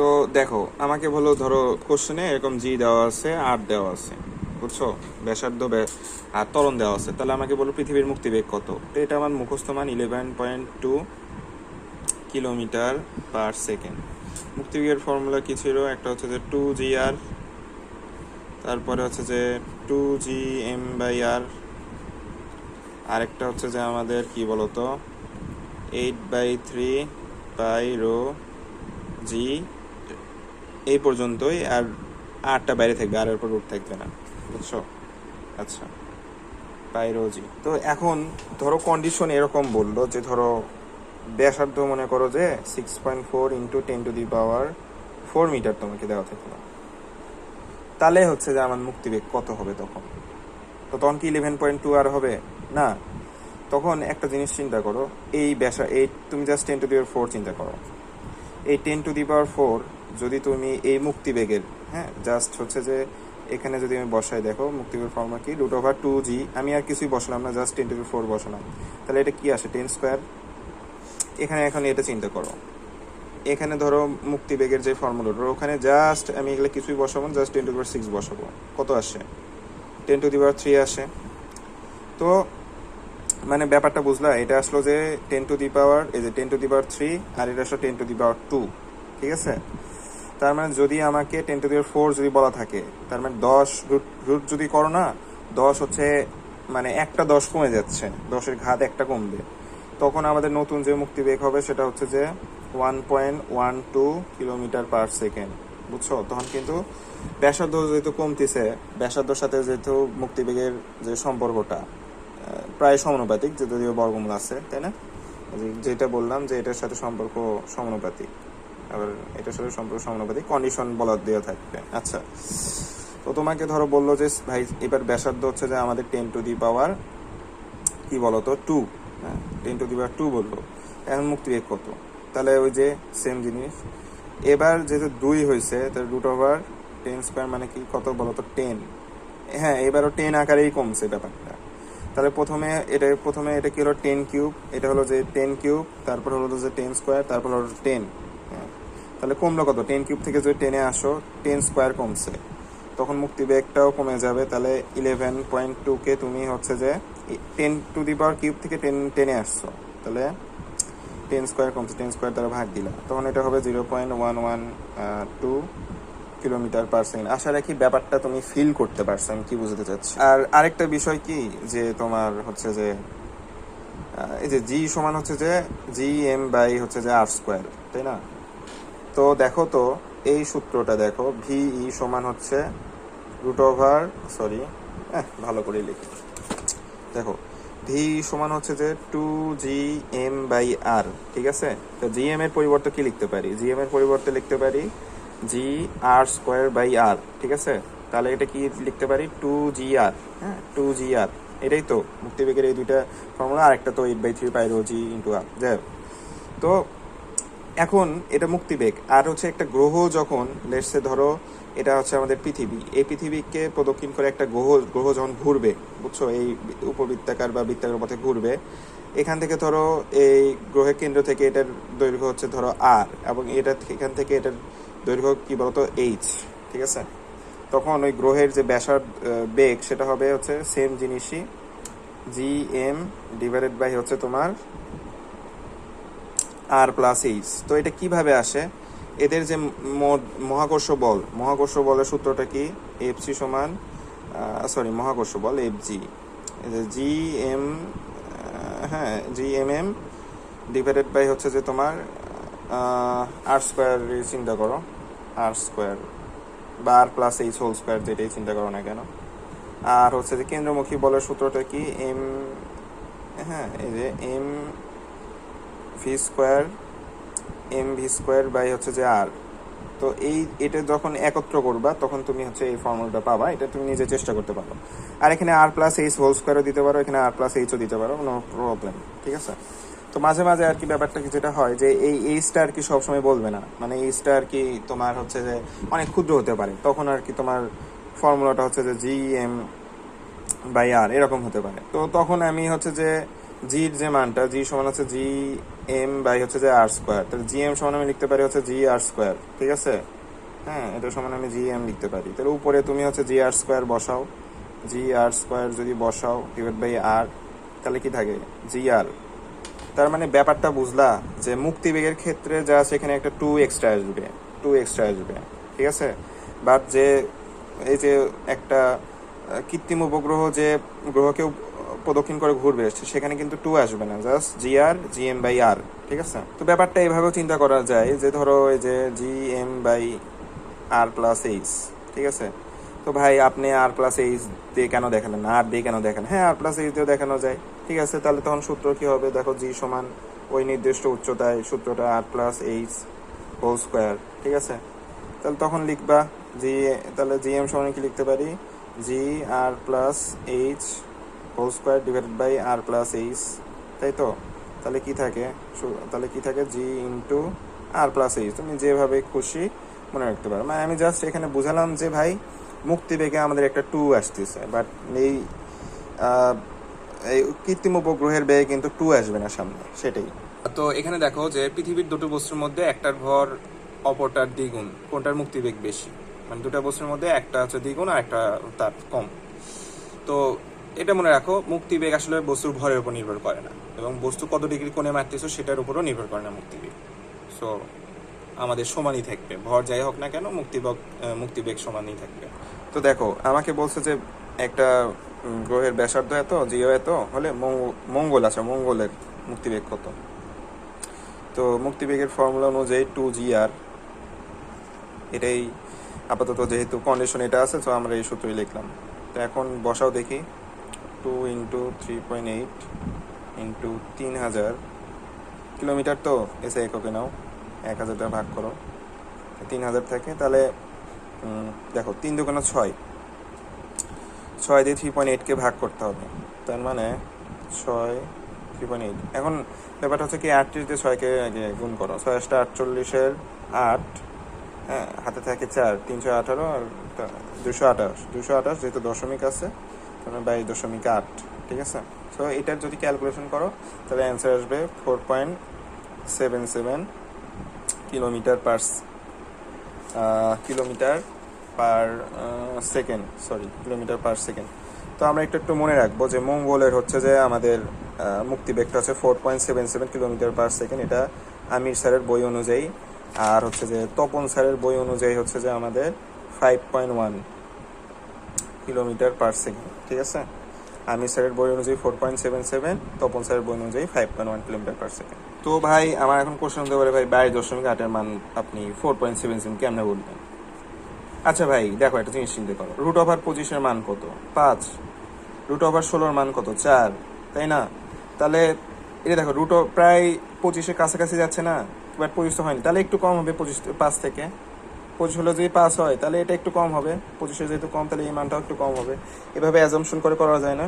তো দেখো, আমাকে বলো, ধরো কোশ্চেনে এরকম জি দেওয়া আছে আর দেওয়া আছে, বুঝছ? ব্যাসার্ধ ব্যাস আর ত্বরণ দেওয়া আছে। তাহলে আমাকে বলো পৃথিবীর মুক্তিবেগ কত? তো এটা আমার মুখস্থ মান eleven point two kilometre per second মুক্তিবেগের formula কী ছিল? একটা হচ্ছে যে টু জি আর তারপরে হচ্ছে যে two G M by R আরেকটা হচ্ছে যে আমাদের কি বলতো? Eight by three by rho G এই পর্যন্তই, আর আটটা বাইরে থাকবে, আর এর উপর রুট থাকবে না, বুঝছ? আচ্ছা বাই রো তো এখন ধরো কন্ডিশন এরকম বলল যে ধরো ব্যাসার্ধ মনে করো যে six point four into ten to the power four metre তোমাকে দেওয়া থাকল। তাহলে হচ্ছে যে আমার মুক্তিবেগ কত হবে তখন? তো তখন কি ইলেভেন পয়েন্ট টু আর হবে? না। তখন একটা জিনিস চিন্তা করো, এই ব্যাসা এই তুমি just ten to the power four চিন্তা করো। এই ten to the power four যদি তুমি এই মুক্তিবেগের হ্যাঁ জাস্ট হচ্ছে যে এখানে যদি আমি বসাই, দেখো মুক্তিবেগ ফর্মা কি? রুট ওভার টু জি আমি আর কিছুই বসালাম না জাস্ট টেন টু ফোর বসালাম। তাহলে এটা কি আসে? টেন স্কোয়ার এখানে এখন এটা চিন্তা করো। এখানে ধরো মুক্তিবেগের যে ফর্মুলাটা ওখানে জাস্ট আমি এগুলো কিছুই বসাবো জাস্ট টেন টু সিক্স বসাবো। কত আসে? Ten to the power three আসে। তো মানে ব্যাপারটা বুঝলা, এটা আসলো যে টেন টু দি পাওয়ার এই যে ten to the power three আর এটা আসলো ten to the power two ঠিক আছে? তার মানে যদি আমাকে ten to the power four যদি বলা থাকে, তার মানে দশ রুট রুট যদি করো না, দশ হচ্ছে মানে একটা দশ কমে যাচ্ছে, দশের ঘাত একটা কমবে। তখন আমাদের নতুন যে মুক্তি বেগ হবে সেটা হচ্ছে যে one point one two kilometre per second বুঝছ? তখন কিন্তু ব্যাসার্ধ যেহেতু কমতেছে, ব্যাসার্ধর সাথে যেহেতু মুক্তিবেগের যে সম্পর্কটা প্রায় সমানুপাতিক, যে যদিও বর্গমূল আছে, তাই না? যেটা বললাম যে এটার সাথে সম্পর্ক সমানুপাতিক। আবার এটার সাথে সম্পর্ক সমানুপাতিক কন্ডিশন বলা দেওয়া থাকবে। আচ্ছা তো তোমাকে ধরো বলল যে, ভাই, এবার ব্যাসার্ধ হচ্ছে যে আমাদের টেন টু দি পাওয়ার কি বলতো টু হ্যাঁ ten to the power two বলল, এখন মুক্তিবেগ কত তাহলে ওই যে সেম জিনিস। এবার যেহেতু দুই হয়েছে, তাহলে রুট ওভার টেন স্কোয়ার মানে কি, কত বলতো টেন হ্যাঁ এবারও টেন আকারেই কমছে ব্যাপারটা। তাহলে প্রথমে এটা প্রথমে এটা কি হলো টেন কিউব এটা হলো যে টেন কিউব তারপর হলো যে টেন স্কোয়ার তারপর হলো টেন তাহলে কমলো কত? টেন কিউব থেকে যদি টেনে আসো টেন স্কোয়ার কমছে। তখন মুক্তিবেগটাও কমে যাবে। তাহলে ইলেভেন পয়েন্ট টু কে তুমি হচ্ছে যে ten to the power cube থেকে টেন টেনে আসছো। তাহলে টেন স্কোয়ার কমছে টেন স্কোয়ার দ্বারা ভাগ দিলা তখন এটা হবে zero point one one two kilometre per second আশা রাখি ব্যাপারটা তুমি ফিল করতে পারছ, আমি কি বুঝতে চাচ্ছি? আর আরেকটা বিষয় কি? যে তোমার হচ্ছে যে এই যে জি সমান হচ্ছে যে জি এম বাই হচ্ছে যে আর স্কোয়ার তাই না? তো দেখো তো, এই সূত্রটা দেখো, ভি ই সমান হচ্ছে রুট ওভার সরি ভালো করে লিখি। দেখো, ভি সমান হচ্ছে যে two G M by R ঠিক আছে? তো জি এম এর পরিবর্তে কি লিখতে পারি? জি এম এর পরিবর্তে লিখতে পারি G R square by R ঠিক আছে? তাহলে এটা কি লিখতে পারি? টু জি আর হ্যাঁ টু জি আর এটাই তো, মুক্তিবেগের এই দুইটা ফর্মুলা আর একটা তো eight by three pi rho G into R যাই। তো এখন এটা মুক্তিবেগ। আর হচ্ছে একটা গ্রহ যখন লেটসে ধরো, এটা হচ্ছে আমাদের পৃথিবী। এই পৃথিবীকে প্রদক্ষিণ করে একটা গ্রহ গ্রহ যখন ঘুরবে, বুঝছ? এই উপবৃত্তাকার বা বৃত্তাকার পথে ঘুরবে, এখান থেকে ধরো এই গ্রহের কেন্দ্র থেকে এটার দৈর্ঘ্য হচ্ছে ধরো আর এবং এটা এখান থেকে এটার দৈর্ঘ্য কি বলতো? এইচ ঠিক আছে? তখন ওই গ্রহের যে ব্যাসার বেগ সেটা হবে হচ্ছে সেম জিনিসই জি এম ডিভাইডেড বাই হচ্ছে তোমার আর প্লাস এইচ তো এটা কীভাবে আসে? এদের যে মহাকর্ষ বল, মহাকর্ষ বলের সূত্রটা কি? এফ সি সমান সরি মহাকর্ষ বল এফ জি জি এম হ্যাঁ G M M divided by হচ্ছে যে তোমার আর স্কোয়ার চিন্তা করো। আর স্কোয়ার বা R plus H whole square যেটাই চিন্তা করো না কেন। আর হচ্ছে যে কেন্দ্রমুখী বলের সূত্রটা কি? এম হ্যাঁ এই যে M V square M V square by হচ্ছে যে আর তো এই, এটা যখন একত্র করবা, তখন তুমি হচ্ছে এই ফর্মুলাটা পাবা, এটা তুমি নিজে চেষ্টা করতে পারো আর এখানে আর প্লাস এইচ হোল স্কোয়ারও দিতে পারো, এখানে আর প্লাস এইচও দিতে পারো কোনো প্রবলেম ঠিক আছে? তো মাঝে মাঝে আর কি ব্যাপারটা কি যেটা হয়, যে এই এইচটা আর কি সবসময় বলবে না। মানে এইচটা আর কি তোমার হচ্ছে যে অনেক ক্ষুদ্র হতে পারে, তখন আর কি তোমার ফর্মুলাটা হচ্ছে যে জি এম বাই আর এরকম হতে পারে। তো তখন আমি হচ্ছে যে জির যে মানটা জি সমান হচ্ছে জি এম বাই হচ্ছে যে আর স্কোয়ার তাহলে জি এম সমান আমি লিখতে পারি হচ্ছে জি আর স্কোয়ার ঠিক আছে? হ্যাঁ এটা সমান আমি জি এম লিখতে পারি। তাহলে উপরে তুমি হচ্ছে জি আর স্কোয়ার বসাও। জি আর স্কোয়ার যদি বসাও ডিভাইড বাই আর তাহলে কি থাকে? জি আর তার মানে ব্যাপারটা বুঝলা যে মুক্তিবেগের ক্ষেত্রে যা সেখানে একটা টু এক্সট্রা আসবে টু এক্সট্রা আসবে, ঠিক আছে? বাট যে এই যে একটা কৃত্রিম উপগ্রহ যে গ্রহকে প্রদক্ষিণ করে ঘুরবে। সেখানে কিন্তু টু আসবে না just G R G M by R ঠিক আছে? তো ব্যাপারটা এইভাবেও চিন্তা করা যায় যে ধরো এই যে G M by R plus H ঠিক আছে? তো ভাই, আপনি আর প্লাস এইচ দিয়ে কেন দেখালেন? আর দিয়ে কেন দেখেন হ্যাঁ আর প্লাস এইচ দিয়েও দেখানো যায়, ঠিক আছে? তাহলে তখন সূত্র কি হবে? দেখো জি সমান ওই নির্দিষ্ট উচ্চতায় সূত্রটা R plus H whole square ঠিক আছে? তাহলে তখন লিখবা জি তাহলে জি এম সমান কি লিখতে পারি? G R plus H whole square divided by R plus H তাই তো? তাহলে কি থাকে? তাহলে কি থাকে? G into R plus H তুমি যেভাবে খুশি মনে রাখতে পারো। মানে আমি জাস্ট এখানে বুঝালাম যে ভাই, মুক্তি বেগে আমাদের একটা টু আসতেছে। বাট এই এই কৃত্রিম উপগ্রহের ব্যয় কিন্তু টু আসবে না সামনে। সেটাই। তো এখানে দেখো যে পৃথিবীর দুটো বস্তুর মধ্যে একটার ভর অপরটার দ্বিগুণ। কোনটার মুক্তিবেগ বেশি? মানে দুটো বস্তুর মধ্যে একটা হচ্ছে দ্বিগুণ আর একটা তার কম। তো এটা মনে রাখো মুক্তিবেগ আসলে বস্তুর ভরের উপর নির্ভর করে না। এবং বস্তু কত ডিগ্রি কোণে মারতেছো সেটার উপরও নির্ভর করে না মুক্তিবেগ সো আমাদের সমানই থাকবে। ভর যাই হোক না কেন মুক্তিবেগ মুক্তিবেগ সমানই থাকবে। তো দেখো, আমাকে বলছে যে একটা গ্রহের ব্যাসার্ধ এত, জিও এত, হলে মঙ্গ- মঙ্গল আছে, মঙ্গলের মুক্তিবেগ কত? তো মুক্তিবেগের ফর্মুলা অনুযায়ী টু জি আর, এটাই আপাতত যেহেতু কন্ডিশন এটা আছে, তো আমরা এই সূত্রই লিখলাম। তো এখন বসাও দেখি। Two into three point eight into তিন হাজার কিলোমিটার তো এসে এককে নাও, এক হাজার টাকা ভাগ করো। তিন হাজার থাকে, তাহলে দেখো, তিন দোকানে ছয়। ছয় দিয়ে থ্রি পয়েন্ট এইটকে ভাগ করতে হবে। তার মানে ছয় থ্রি পয়েন্ট এইট এখন ব্যাপারটা হচ্ছে কি, আটত্রিশ দিয়ে ছয়কে গুণ করো। ছয় আটটা আটচল্লিশের আট হ্যাঁ হাতে থাকে চার, তিনশো আঠারো আর দুশো আঠাশ। দুশো আঠাশ যেহেতু দশমিক আছে তাহলে বাইশ দশমিক আট ঠিক আছে? সো এটার যদি ক্যালকুলেশন করো তাহলে অ্যান্সার আসবে four point seven seven kilometre per kilometre per second sorry kilometre per second তো আমরা একটু একটু মনে রাখব যে মঙ্গলের হচ্ছে যে আমাদের আহ, মুক্তিবেগটা হচ্ছে four point seven seven kilometre per second এটা আমির স্যারের বই অনুযায়ী। আর হচ্ছে যে তপন স্যারের বই অনুযায়ী হচ্ছে যে আমাদের five point one kilometre per second ঠিক আছে? আমি স্যারের বই অনুযায়ী four point seven seven Tapan স্যারের বই অনুযায়ী five point one kilometre per second তো ভাই, আমার এখন কোশ্চেন হতে পারে ভাই বাইশ দশমিক আটের মান আপনি ফোর পয়েন্ট সেভেন সেভেন কেমনে বলবেন? আচ্ছা ভাই, দেখো একটা জিনিস চিন্তা করো। রুট ওভার পঁচিশের মান কত? পাঁচ। রুট ওভার ষোলোর মান কত? চার। তাই না? তাহলে এটা দেখো রুট প্রায় পঁচিশের কাছাকাছি যাচ্ছে না বাট পঁচিশ তো হয়নি। তাহলে একটু কম হবে পঁচিশ, পাঁচ থেকে। পঁচিশ হলে যদি পাস হয়, তাহলে এটা একটু কম হবে। পঁচিশে যেহেতু কম, তাহলে এই মানটাও একটু কম হবে। এভাবে অ্যাজামশন করে করা যায় না।